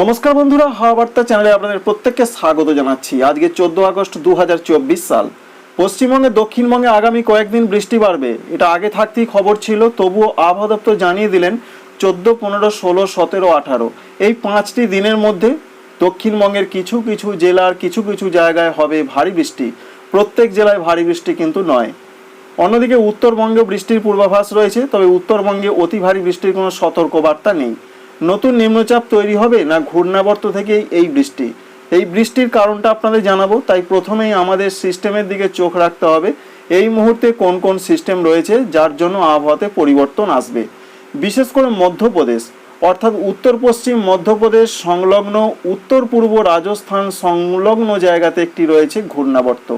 নমস্কার বন্ধুরা, হাওয়া বার্তা চ্যানেলে আপনাদের প্রত্যেককে স্বাগত জানাচ্ছি। আজকে চোদ্দ আগস্ট দু হাজার চব্বিশ সাল। পশ্চিমবঙ্গে, দক্ষিণবঙ্গে আগামী কয়েকদিন বৃষ্টি বাড়বে। এটা আগে থাকতেই খবর ছিল, তবুও আবহাওয়া দপ্তর জানিয়ে দিলেন চোদ্দ, পনেরো, ষোলো, সতেরো, আঠারো। এই পাঁচটি দিনের মধ্যে দক্ষিণবঙ্গের কিছু কিছু জেলার কিছু কিছু জায়গায় হবে ভারী বৃষ্টি। প্রত্যেক জেলায় ভারী বৃষ্টি কিন্তু নয়। অন্যদিকে উত্তরবঙ্গে বৃষ্টির পূর্বাভাস রয়েছে, তবে উত্তরবঙ্গে অতি ভারী বৃষ্টির কোনো সতর্কবার্তা নেই। নতুন নিম্নচাপ তৈরি হবে না ঘূর্ণাবর্ত থেকেই এই বৃষ্টি? এই বৃষ্টির কারণটা আপনাদের জানাব, তাই প্রথমেই আমাদের সিস্টেমের দিকে চোখ রাখতে হবে। এই মুহূর্তে কোন কোন সিস্টেম রয়েছে, যার জন্য আবহাওয়াতে পরিবর্তন আসবে? বিশেষ করে মধ্যপ্রদেশ, অর্থাৎ উত্তর পশ্চিম মধ্যপ্রদেশ সংলগ্ন উত্তর পূর্ব রাজস্থান সংলগ্ন জায়গাতে একটি রয়েছে ঘূর্ণাবর্ত।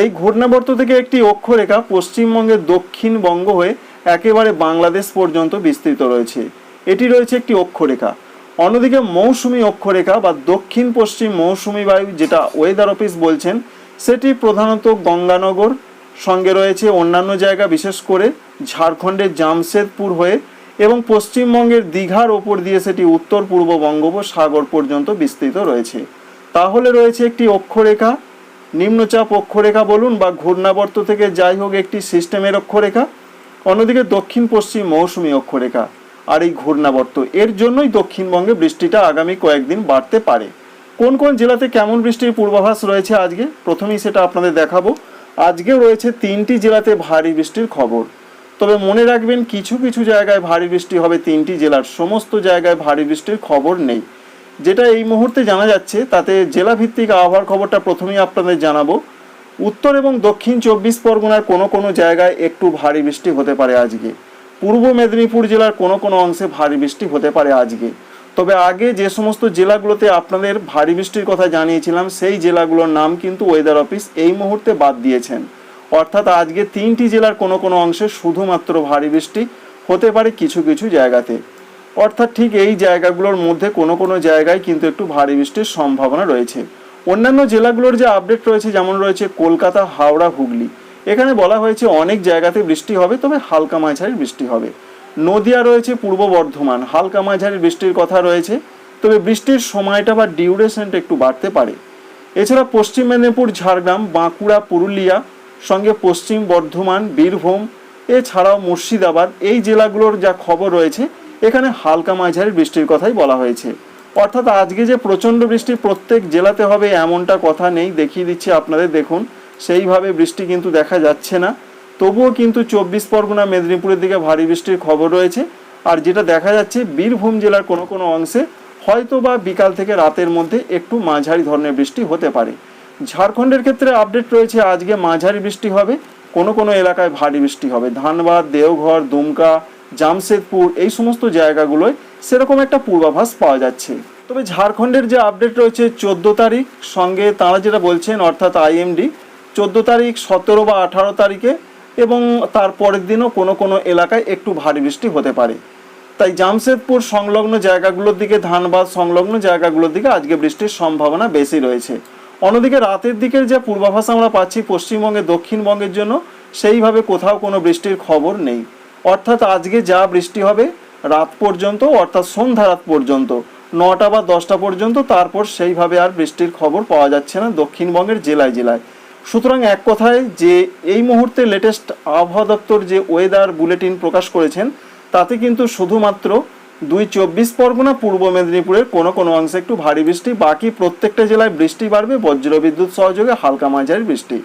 এই ঘূর্ণাবর্ত থেকে একটি অক্ষরেখা পশ্চিমবঙ্গের দক্ষিণবঙ্গ হয়ে একেবারে বাংলাদেশ পর্যন্ত বিস্তৃত রয়েছে। এটি রয়েছে একটি অক্ষরেখা। অন্যদিকে মৌসুমী অক্ষরেখা বা দক্ষিণ পশ্চিম মৌসুমী বায়ু যেটা ওয়েদার অফিস বলছেন, সেটি প্রধানত গঙ্গানগর, সঙ্গে রয়েছে অন্যান্য জায়গা বিশেষ করে ঝাড়খণ্ডের জামশেদপুর হয়ে এবং পশ্চিমবঙ্গের দীঘার ওপর দিয়ে সেটি উত্তর পূর্ব বঙ্গোপসাগর পর্যন্ত বিস্তৃত রয়েছে। তাহলে রয়েছে একটি অক্ষরেখা। নিম্নচাপ অক্ষরেখা বলুন বা ঘূর্ণাবর্ত থেকে যাই হোক একটি সিস্টেমের অক্ষরেখা। অন্যদিকে দক্ষিণ পশ্চিম মৌসুমী অক্ষরেখা। আর এই ঘূর্ণাবর্ত। এর জন্যই দক্ষিণবঙ্গে বৃষ্টিটা আগামী কয়েকদিন বাড়তে পারে। কোন কোন জেলাতে কেমন বৃষ্টির পূর্বাভাস রয়েছে আজকে? প্রথমেই সেটা আপনাদের দেখাবো। আজকেও রয়েছে তিনটি জেলাতে ভারী বৃষ্টির খবর। তবে মনে রাখবেন, কিছু কিছু জায়গায় ভারী বৃষ্টি হবে, তিনটি জেলার সমস্ত জায়গায় ভারী বৃষ্টির খবর নেই। যেটা এই মুহূর্তে জানা যাচ্ছে, তাতে জেলা ভিত্তিক আবহাওয়ার খবরটা প্রথমেই আপনাদের জানাব। উত্তর এবং দক্ষিণ চব্বিশ পরগনার কোনো কোনো জায়গায় একটু ভারী বৃষ্টি হতে পারে আজকে। পূর্ব মেদিনীপুর জেলার কোনো কোনো অংশে ভারী বৃষ্টি হতে পারে আজকে। তবে আগে যে সমস্ত জেলাগুলোতে আপনাদের ভারী বৃষ্টির কথা জানিয়েছিলাম, সেই জেলাগুলোর নাম কিন্তু ওয়েদার অফিস এই মুহূর্তে বাদ দিয়েছেন। অর্থাৎ আজকে তিনটি জেলার কোনো কোনো অংশে শুধুমাত্র ভারী বৃষ্টি হতে পারে কিছু কিছু জায়গাতে। অর্থাৎ ঠিক এই জায়গাগুলোর মধ্যে কোনো কোনো জায়গায় কিন্তু একটু ভারী বৃষ্টির সম্ভাবনা রয়েছে। অন্যান্য জেলাগুলোর যে আপডেট রয়েছে, যেমন রয়েছে কলকাতা, হাওড়া, হুগলি। এখানে বলা হয়েছে অনেক জায়গাতে বৃষ্টি হবে, তবে হালকা মাঝারি বৃষ্টি হবে। নদিয়া রয়েছে পূর্ব বর্ধমান, হালকা মাঝারি বৃষ্টির কথা রয়েছে, তবে বৃষ্টির সময়টা বা ডিউরেশনটা একটু বাড়তে পারে। এছাড়া পশ্চিম মেদিনীপুর, ঝাড়গ্রাম, বাঁকুড়া, পুরুলিয়া, সঙ্গে পশ্চিম বর্ধমান, বীরভূম, এছাড়াও মুর্শিদাবাদ, এই জেলাগুলোর যা খবর রয়েছে, এখানে হালকা মাঝারি বৃষ্টির কথাই বলা হয়েছে। অর্থাৎ আজকে যে প্রচণ্ড বৃষ্টি প্রত্যেক জেলাতে হবে এমনটা কথা নেই, দেখিয়ে দিচ্ছি আপনাদের, দেখুন। সেইভাবে বৃষ্টি কিন্তু দেখা যাচ্ছে না। তবুও কিন্তু চব্বিশ পরগনা, মেদিনীপুরের দিকে ভারী বৃষ্টির খবর রয়েছে। আর যেটা দেখা যাচ্ছে, বীরভূম জেলার কোনো কোনো অংশে হয়তো বা বিকাল থেকে রাতের মধ্যে একটু মাঝারি ধরনের বৃষ্টি হতে পারে। ঝাড়খণ্ডের ক্ষেত্রে আপডেট রয়েছে, আজকে মাঝারি বৃষ্টি হবে। কোনো কোনো এলাকায় ভারী বৃষ্টি হবে। ধানবাদ, দেওঘর, দুমকা, জামশেদপুর এই সমস্ত জায়গাগুলোয় সেরকম একটা পূর্বাভাস পাওয়া যাচ্ছে। তবে ঝাড়খণ্ডের যে আপডেট রয়েছে, চোদ্দ তারিখ সঙ্গে তারা যেটা বলছেন, অর্থাৎ আইএমডি চোদ্দ তারিখ, সতেরো বা আঠারো তারিখে এবং তার পরের দিনও কোনো কোনো এলাকায় একটু ভারী বৃষ্টি হতে পারে। তাই জামশেদপুর সংলগ্ন জায়গাগুলোর দিকে, ধানবাদ সংলগ্ন জায়গাগুলোর দিকে আজকে বৃষ্টির সম্ভাবনা বেশি রয়েছে। অন্যদিকে রাতের দিকের যে পূর্বাভাস আমরা পাচ্ছি পশ্চিমবঙ্গে, দক্ষিণবঙ্গের জন্য, সেইভাবে কোথাও কোনো বৃষ্টির খবর নেই। অর্থাৎ আজকে যা বৃষ্টি হবে রাত পর্যন্ত, অর্থাৎ সন্ধ্যা রাত পর্যন্ত, নটা বা দশটা পর্যন্ত, তারপর সেইভাবে আর বৃষ্টির খবর পাওয়া যাচ্ছে না দক্ষিণবঙ্গের জেলায় জেলায়। সুতরাং এক কথায় যে এই মুহূর্তে লেটেস্ট আবহাওয়া দপ্তর যে ওয়েদার বুলেটিন প্রকাশ করেছেন, তাতে কিন্তু শুধুমাত্র দুই চব্বিশ পরগনা, পূর্ব মেদিনীপুরের কোনো কোনো অংশে একটু ভারী বৃষ্টি, বাকি প্রত্যেকটা জেলায় বৃষ্টি বাড়বে, বজ্রবিদ্যুৎ সহযোগে হালকা মাঝারি বৃষ্টি।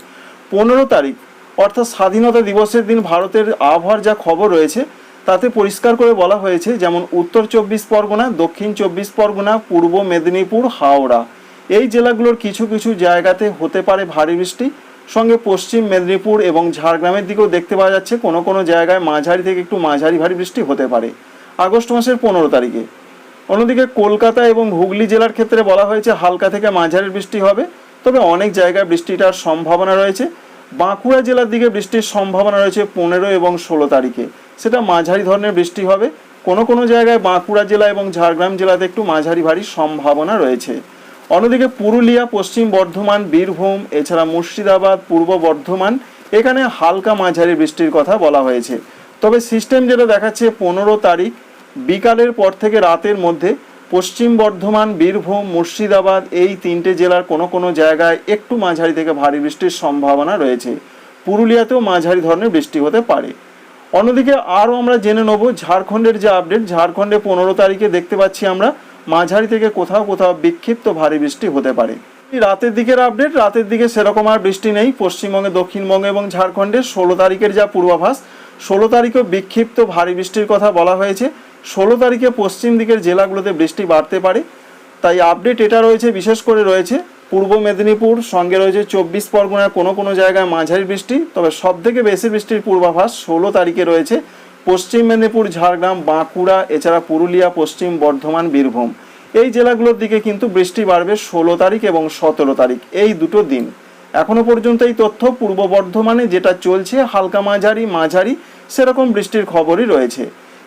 পনেরো তারিখ, অর্থাৎ স্বাধীনতা দিবসের দিন ভারতের আবহাওয়ার যা খবর রয়েছে, তাতে পরিষ্কার করে বলা হয়েছে, যেমন উত্তর চব্বিশ পরগনা, দক্ষিণ চব্বিশ পরগনা, পূর্ব মেদিনীপুর, হাওড়া। এই জেলাগুলোর কিছু কিছু জায়গাতে হতে পারে ভারী বৃষ্টি। সঙ্গে পশ্চিম মেদিনীপুর এবং ঝাড়গ্রামের দিকেও দেখতে পাওয়া যাচ্ছে কোনো কোনো জায়গায় মাঝারি থেকে একটু মাঝারি ভারী বৃষ্টি হতে পারে। আগস্ট মাসের পনেরো তারিখে। অন্যদিকে কলকাতা এবং হুগলি জেলার ক্ষেত্রে বলা হয়েছে হালকা থেকে মাঝারি বৃষ্টি হবে। তবে অনেক জায়গায় বৃষ্টিটার সম্ভাবনা রয়েছে। বাঁকুড়া জেলার দিকে বৃষ্টির সম্ভাবনা রয়েছে পনেরো এবং ষোলো তারিখে। সেটা মাঝারি ধরনের বৃষ্টি হবে। কোনো কোনো জায়গায় বাঁকুড়া জেলা এবং ঝাড়গ্রাম জেলাতে একটু মাঝারি ভারী সম্ভাবনা রয়েছে। অন্যদিকে পুরুলিয়া, পশ্চিম বর্ধমান, বীরভূম, এছাড়া মুর্শিদাবাদ, পূর্ব বর্ধমান, এখানে হালকা মাঝারি বৃষ্টির কথা বলা হয়েছে। তবে সিস্টেম যেটা দেখাচ্ছে পনেরো তারিখ, বিকালের পর থেকে রাতের মধ্যে পশ্চিম বর্ধমান, বীরভূম, মুর্শিদাবাদ এই তিনটে জেলার কোনো কোনো জায়গায় একটু মাঝারি থেকে ভারী বৃষ্টির সম্ভাবনা রয়েছে। পুরুলিয়াতেও মাঝারি ধরনের বৃষ্টি হতে পারে। অন্যদিকে আরও আমরা জেনে নেব ঝাড়খণ্ডের যে আপডেট ঝাড়খণ্ডে পনেরো তারিখে দেখতে পাচ্ছি আমরা মাঝারি থেকে কোথাও কোথাও বিক্ষিপ্ত ভারী বৃষ্টি হতে পারে। রাতের দিকের আপডেট রাতের দিকে সেরকম আর বৃষ্টি নেই। পশ্চিমবঙ্গে, দক্ষিণবঙ্গে এবং ঝাড়খণ্ডে ষোলো তারিখের যা পূর্বাভাস, ষোলো তারিখেও বিক্ষিপ্ত ভারী বৃষ্টির কথা বলা হয়েছে। ষোলো তারিখে পশ্চিম দিকের জেলাগুলোতে বৃষ্টি বাড়তে পারে। তাই আপডেট এটা রয়েছে, বিশেষ করে রয়েছে পূর্ব মেদিনীপুর, সঙ্গে রয়েছে চব্বিশ পরগনার কোনো কোনো জায়গায় মাঝারি বৃষ্টি। তবে সব থেকে বেশি বৃষ্টির পূর্বাভাস ষোলো তারিখে রয়েছে। পশ্চিম মেদিনীপুর, ঝাড়গ্রাম, বাঁকুড়া, এছাড়া পুরুলিয়া, পশ্চিম বর্ধমান, বীরভূম। এই জেলাগুলোর দিকে কিন্তু বৃষ্টি বাড়বে ষোলো তারিখ এবং সতেরো তারিখ, এই দুটো দিন। এখনও পর্যন্ত এই তথ্য, পূর্ব বর্ধমানে যেটা চলছে, হালকা মাঝারি মাঝারি, সেরকম বৃষ্টির খবরই রয়েছে।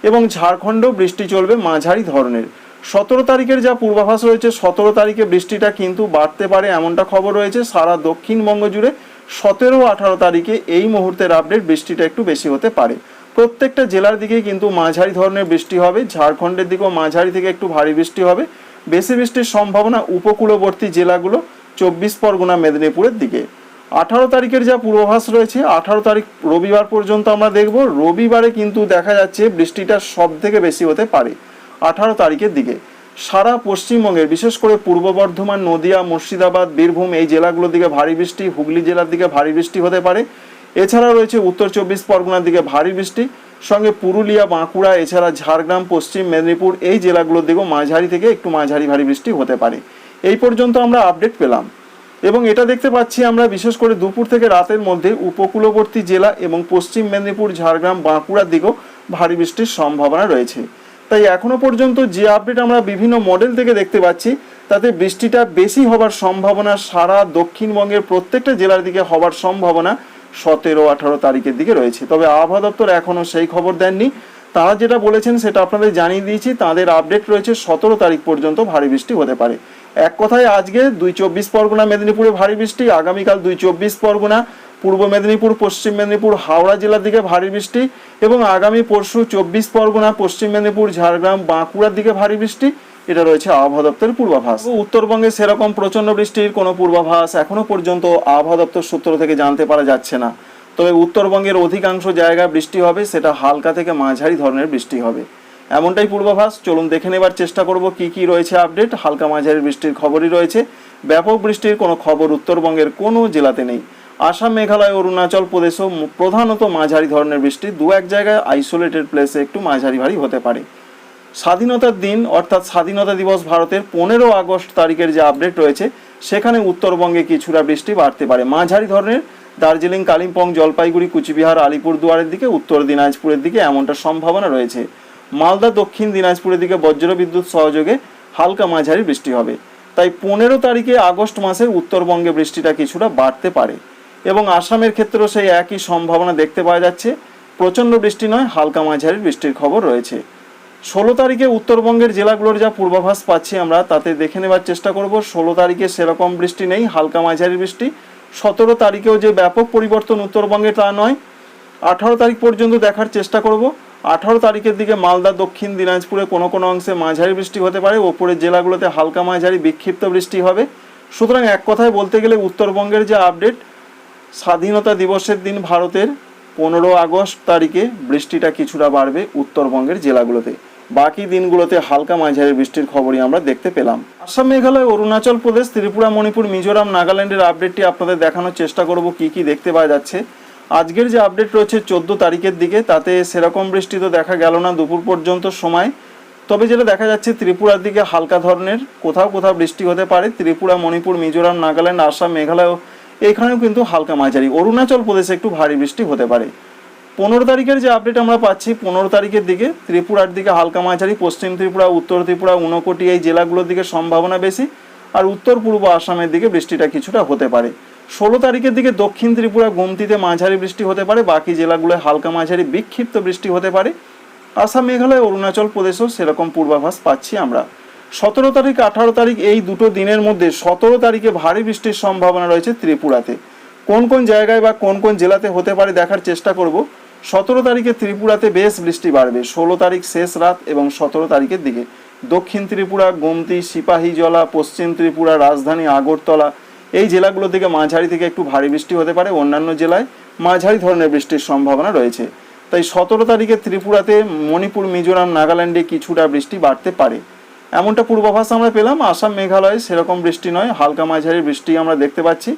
এবং ঝাড়খণ্ডেও বৃষ্টি চলবে মাঝারি ধরনের। সতেরো তারিখের যা পূর্বাভাস রয়েছে, সতেরো তারিখে বৃষ্টিটা কিন্তু বাড়তে পারে এমনটা খবর রয়েছে। সারা দক্ষিণবঙ্গ জুড়ে সতেরো আঠারো তারিখে এই মুহূর্তের আপডেট বৃষ্টিটা একটু বেশি হতে পারে। প্রত্যেকটা জেলার দিকেই কিন্তু মাঝারি ধরনের বৃষ্টি হবে। ঝাড়খণ্ডের দিকেও মাঝারি থেকে একটু ভারী বৃষ্টি হবে। বেশি বৃষ্টির সম্ভাবনা উপকূলবর্তী জেলাগুলো চব্বিশ পরগনা, মেদিনীপুরের দিকে। আঠারো তারিখের যা পূর্বাভাস রয়েছে, আঠারো তারিখ রবিবার পর্যন্ত আমরা দেখব। রবিবারে কিন্তু দেখা যাচ্ছে বৃষ্টিটা সব থেকে বেশি হতে পারে আঠারো তারিখের দিকে। সারা পশ্চিমবঙ্গের, বিশেষ করে পূর্ব বর্ধমান, নদিয়া, মুর্শিদাবাদ, বীরভূম এই জেলাগুলোর দিকে ভারী বৃষ্টি, হুগলি জেলার দিকে ভারী বৃষ্টি হতে পারে। এছাড়া রয়েছে উত্তর চব্বিশ পরগনার দিকে ভারী বৃষ্টি, সঙ্গে পুরুলিয়া, বাঁকুড়া, এছাড়া ঝাড়গ্রাম, পশ্চিম মেদিনীপুর এই জেলাগুলোর দিকেও মাঝারি থেকে একটু মাঝারি ভারী বৃষ্টি হতে পারে। এই পর্যন্ত আমরা আপডেট পেলাম। এবং এটা দেখতে পাচ্ছি আমরা বিশেষ করে দুপুর থেকে রাতের মধ্যে উপকূলবর্তী জেলা এবং পশ্চিম মেদিনীপুর, ঝাড়গ্রাম, বাঁকুড়ার দিকেও ভারী বৃষ্টির সম্ভাবনা রয়েছে। তাই এখনও পর্যন্ত যে আপডেট আমরা বিভিন্ন মডেল থেকে দেখতে পাচ্ছি, তাতে বৃষ্টিটা বেশি হবার সম্ভাবনা সারা দক্ষিণবঙ্গের প্রত্যেকটা জেলার দিকে হবার সম্ভাবনা সতেরো, আঠারো তারিখের দিকে রয়েছে। তবে আবহাওয়া দপ্তর এখনও সেই খবর দেননি। তারা যেটা বলেছেন সেটা আপনাদের জানিয়ে দিয়েছি। তাদের আপডেট রয়েছে, সতেরো তারিখ পর্যন্ত ভারী বৃষ্টি হতে পারে। এক কথায় আজকে দুই চব্বিশ পরগনা, মেদিনীপুরে ভারী বৃষ্টি, আগামীকাল দুই চব্বিশ পরগনা, পূর্ব মেদিনীপুর, পশ্চিম মেদিনীপুর, হাওড়া জেলার দিকে ভারী বৃষ্টি এবং আগামী পরশু চব্বিশ পরগনা, পশ্চিম মেদিনীপুর, ঝাড়গ্রাম, বাঁকুড়ার দিকে ভারী বৃষ্টি। এটা রয়েছে আবহাওয়া দপ্তরের পূর্বাভাস। উত্তরবঙ্গে সেরকম প্রচণ্ড বৃষ্টির কোনো পূর্বাভাস এখনও পর্যন্ত আবহাওয়া দপ্তর সূত্র থেকে জানতে পারা যাচ্ছে না। তবে উত্তরবঙ্গের অধিকাংশ জায়গায় বৃষ্টি হবে, সেটা হালকা থেকে মাঝারি ধরনের বৃষ্টি হবে। এমনটাই পূর্বাভাস। চলুন দেখে নেবার চেষ্টা করব কি কি রয়েছে আপডেট। হালকা মাঝারি বৃষ্টির খবরই রয়েছে। ব্যাপক বৃষ্টির কোনো খবর উত্তরবঙ্গের কোনো জেলাতে নেই। আসাম, মেঘালয়, অরুণাচল প্রদেশও প্রধানত মাঝারি ধরনের বৃষ্টি। দু এক জায়গায় আইসোলেটেড প্লেসে একটু মাঝারি ভারী হতে পারে। স্বাধীনতার দিন, অর্থাৎ স্বাধীনতা দিবস ভারতের পনেরো আগস্ট তারিখের যে আপডেট রয়েছে, সেখানে উত্তরবঙ্গে কিছুটা বৃষ্টি বাড়তে পারে। মাঝারি ধরনের দার্জিলিং, কালিম্পং, জলপাইগুড়ি, কুচবিহার, আলিপুরদুয়ারের দিকে, উত্তর দিনাজপুরের দিকে এমনটা সম্ভাবনা রয়েছে। মালদা, দক্ষিণ দিনাজপুরের দিকে বজ্রবিদ্যুৎ সহযোগে হালকা মাঝারি বৃষ্টি হবে। তাই পনেরো তারিখে আগস্ট মাসে উত্তরবঙ্গে বৃষ্টিটা কিছুটা বাড়তে পারে এবং আসামের ক্ষেত্রেও সেই একই সম্ভাবনা দেখতে পাওয়া যাচ্ছে। প্রচণ্ড বৃষ্টি নয়, হালকা মাঝারি বৃষ্টির খবর রয়েছে। ষোলো তারিখে উত্তরবঙ্গের জেলাগুলোর যা পূর্বাভাস পাচ্ছি আমরা, তাতে দেখে নেবার চেষ্টা করব। ষোলো তারিখে সেরকম বৃষ্টি নেই, হালকা মাঝারি বৃষ্টি। সতেরো তারিখেও যে ব্যাপক পরিবর্তন উত্তরবঙ্গে তা নয়, আঠারো তারিখ পর্যন্ত দেখার চেষ্টা করব। আঠারো তারিখের দিকে মালদা, দক্ষিণ দিনাজপুরে কোনো কোনো অংশে মাঝারি বৃষ্টি হতে পারে ওপরের জেলাগুলোতে হালকা মাঝারি বিক্ষিপ্ত বৃষ্টি হবে। সুতরাং এক কথায় বলতে গেলে উত্তরবঙ্গের যে আপডেট, স্বাধীনতা দিবসের দিন ভারতের পনেরো আগস্ট তারিখে বৃষ্টিটা কিছুটা বাড়বে উত্তরবঙ্গের জেলাগুলোতে। বাকি দিনগুলোতে হালকা মাঝারি বৃষ্টির খবরই আমরা দেখতে পেলাম। আসাম, মেঘালয়, অরুণাচল প্রদেশ, ত্রিপুরা, মণিপুর, মিজোরাম, নাগাল্যান্ডের আপডেটটি আপনাদের দেখানোর চেষ্টা করব কি কি দেখতে পাওয়া যাচ্ছে। আজকের যে আপডেট রয়েছে চোদ্দ তারিখের দিকে, তাতে সেরকম বৃষ্টি তো দেখা গেল না দুপুর পর্যন্ত সময়। তবে যেটা দেখা যাচ্ছে, ত্রিপুরার দিকে হালকা ধরনের, কোথাও কোথাও বৃষ্টি হতে পারে। ত্রিপুরা, মণিপুর, মিজোরাম, নাগাল্যান্ড, আসাম, মেঘালয়, এখানেও কিন্তু হালকা মাঝারি। অরুণাচল প্রদেশে একটু ভারী বৃষ্টি হতে পারে। পনেরো তারিখের যে আপডেট আমরা পাচ্ছি, পনেরো তারিখের দিকে ত্রিপুরার দিকে হালকা মাঝারি, পশ্চিম ত্রিপুরা, উত্তর ত্রিপুরা উনকোটি এই জেলাগুলোর দিকে সম্ভাবনা বেশি আর উত্তর পূর্ব আসামের দিকে বৃষ্টিটা কিছুটা হতে পারে। ষোলো তারিখের দিকে দক্ষিণ ত্রিপুরা গুমতিতে মাঝারি বৃষ্টি হতে পারে, বাকি জেলাগুলোয় হালকা মাঝারি বিক্ষিপ্ত বৃষ্টি হতে পারে। আসাম, মেঘালয়, অরুণাচল প্রদেশেও সেরকম পূর্বাভাস পাচ্ছি আমরা। সতেরো তারিখ, আঠারো তারিখ এই দুটো দিনের মধ্যে সতেরো তারিখে ভারী বৃষ্টির সম্ভাবনা রয়েছে ত্রিপুরাতে। কোন কোন জায়গায় বা কোন কোন জেলাতে হতে পারে দেখার চেষ্টা করব। সতেরো তারিখে ত্রিপুরাতে বেশ বৃষ্টি বাড়বে। ষোলো তারিখ শেষ রাত এবং সতেরো তারিখের দিকে। দক্ষিণ ত্রিপুরা, গোমতি সিপাহীজলা পশ্চিম ত্রিপুরা, রাজধানী আগরতলা এই জেলাগুলো থেকে মাঝারি থেকে একটু ভারী বৃষ্টি হতে পারে। অন্যান্য জেলায় মাঝারি ধরনের বৃষ্টির সম্ভাবনা রয়েছে। তাই সতেরো তারিখে ত্রিপুরাতে মণিপুর, মিজোরাম, নাগাল্যান্ডে কিছুটা বৃষ্টি বাড়তে পারে। এমনটা পূর্বাভাস আমরা পেলাম। আসাম, মেঘালয়ে সেরকম বৃষ্টি নয়। হালকা মাঝারি বৃষ্টি আমরা দেখতে পাচ্ছি।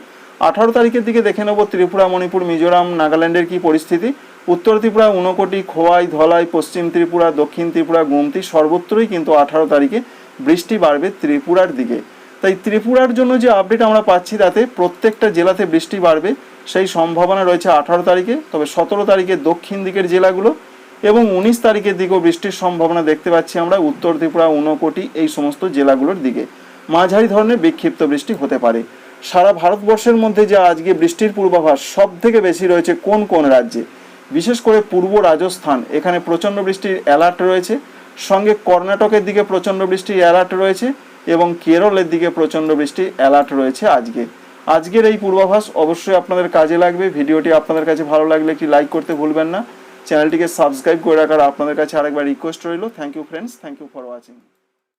আঠারো তারিখের দিকে দেখে নেব ত্রিপুরা, মণিপুর, মিজোরাম, নাগাল্যান্ডের কি পরিস্থিতি। উত্তর ত্রিপুরা, ঊনকোটি, খোয়াই, ধলাই, পশ্চিম ত্রিপুরা, দক্ষিণ ত্রিপুরা, গুমতি সর্বত্রই কিন্তু আঠারো তারিখে বৃষ্টি বাড়বে ত্রিপুরার দিকে। তাই ত্রিপুরার জন্য যে আপডেট আমরা পাচ্ছি তাতে প্রত্যেকটা জেলাতে বৃষ্টি বাড়বে, সেই সম্ভাবনা রয়েছে আঠারো তারিখে, তবে সতেরো তারিখে দক্ষিণ দিকের জেলাগুলো এবং উনিশ তারিখের দিকেও বৃষ্টির সম্ভাবনা দেখতে পাচ্ছি আমরা উত্তর ত্রিপুরা, ঊনকোটি, এই সমস্ত জেলাগুলোর দিকে। মাঝারি ধরনের বিক্ষিপ্ত বৃষ্টি হতে পারে। সারা ভারতবর্ষের মধ্যে যে আজকে বৃষ্টির পূর্বাভাস সব থেকে বেশি রয়েছে কোন কোন রাজ্যে? বিশেষ করে পূর্ব রাজস্থান, এখানে প্রচণ্ড বৃষ্টির অ্যালার্ট রয়েছে। সঙ্গে কর্ণাটকের দিকে প্রচণ্ড বৃষ্টির অ্যালার্ট রয়েছে এবং কেরলের দিকে প্রচণ্ড বৃষ্টির অ্যালার্ট রয়েছে আজকে। আজকের এই পূর্বাভাস অবশ্যই আপনাদের কাজে লাগবে। ভিডিওটি আপনাদের কাছে ভালো লাগলে একটি লাইক করতে ভুলবেন না। চ্যানেলটিকে সাবস্ক্রাইব করে রাখার আপনাদের কাছে আরেকবার রিকোয়েস্ট রইল। Thank you friends thank you for watching